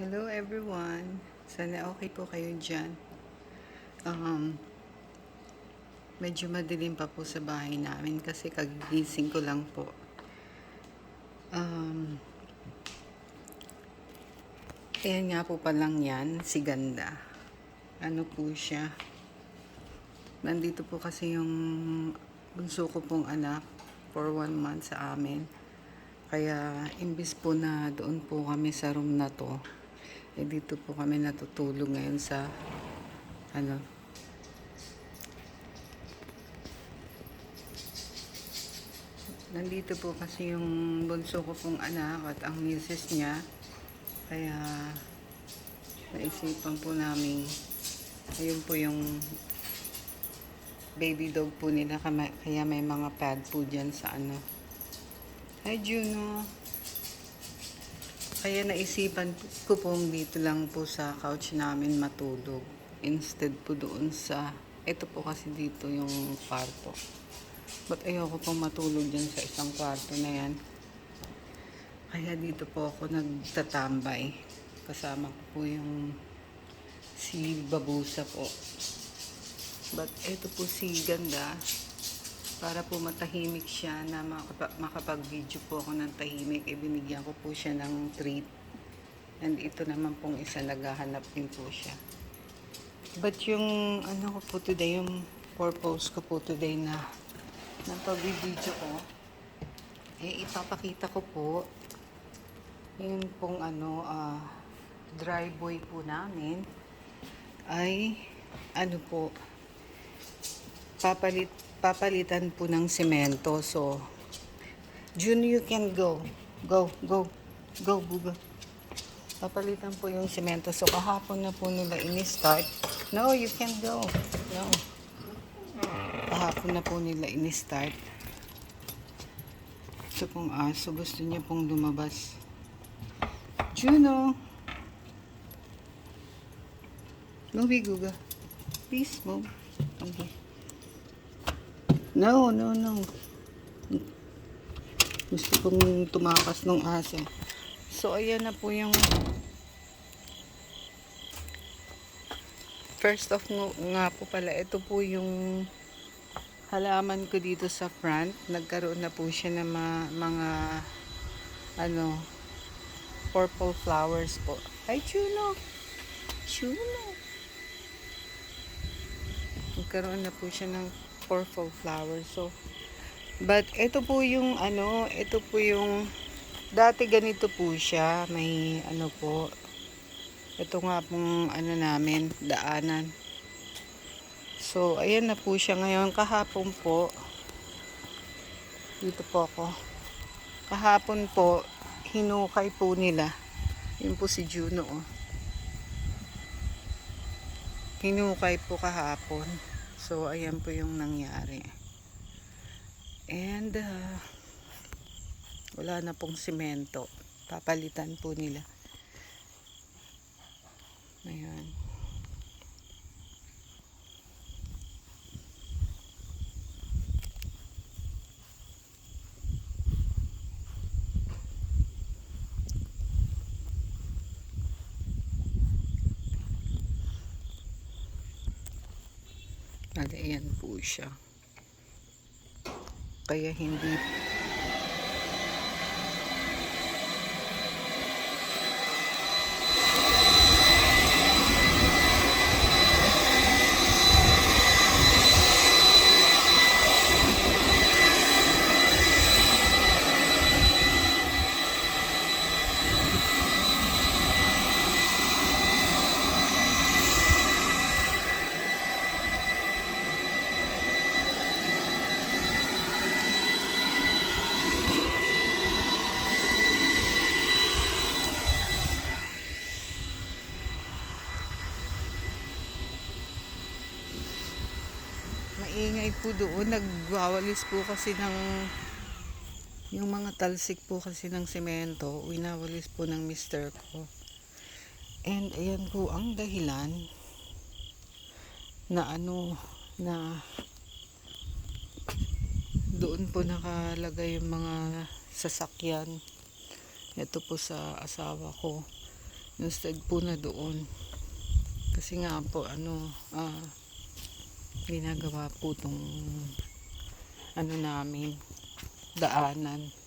Hello everyone. Sana okay po kayo dyan. Um, medyo madilim pa po sa bahay namin kasi kagigising ko lang po. Um, ayan nga po palang yan, si Ganda. Ano po siya? Nandito po kasi yung bunso ko pong anak for one month sa amin. Kaya, imbis po na doon po kami sa room na to, eh dito po kami natutulog ngayon sa, ano, nandito po kasi yung bunso ko pong anak at ang misis niya. Kaya, naisipan po namin, ayun po yung baby dog po nila, kaya may mga pad po dyan sa ano, Hi, Juno. Kaya naisipan ko pong dito lang po sa couch namin matulog. Instead po doon sa... Ito po kasi dito yung kwarto. Ba't ayoko pong matulog dyan sa isang kwarto na yan? Kaya dito po ako nagtatambay. Kasama ko po yung si Babusa po. But ito po si Ganda para po matahimik siya na makapa- makapag-video po ako ng tahimik, eh binigyan ko po siya ng treat. And ito naman pong isa naghahanap din po siya. But yung ano ko po today, yung purpose ko po today na ng pag-video ko, eh ipapakita ko po yun pong ano, ah, driveway po namin ay ano po, papalit papalitan po ng semento. So, June, you can go. Go, go. Go, buga. Papalitan po yung semento. So, kahapon na po nila ini-start. No, you can go. No. Kahapon na po nila ini-start. Ito pong aso. Gusto niya pong lumabas. Juno. Move, Guga. Please, move. Okay. No, no, no. Gusto kong tumakas ng aso. So, ayan na po yung first of nga, po pala, ito po yung halaman ko dito sa front. Nagkaroon na po siya ng ma- mga ano, purple flowers po. Ay, Chuno! Chuno! Nagkaroon na po siya ng purple flowers. So, but ito po yung ano, ito po yung dati ganito po siya. May ano po, ito nga pong ano namin, daanan. So, ayan na po siya ngayon. Kahapon po, dito po ako. Kahapon po, hinukay po nila. Yun po si Juno, oh. Hinukay po kahapon. So, ayan po yung nangyari. And, uh, wala na pong simento. Papalitan po nila. Ayan. Bali, ayan po siya. Kaya hindi maingay po doon. Nagwawalis po kasi ng yung mga talsik po kasi ng semento. Winawalis po ng mister ko. And ayan po ang dahilan na ano na doon po nakalagay yung mga sasakyan. Ito po sa asawa ko. Instead po na doon. Kasi nga po, ano, ah, ginagawa po tong ano namin, daanan.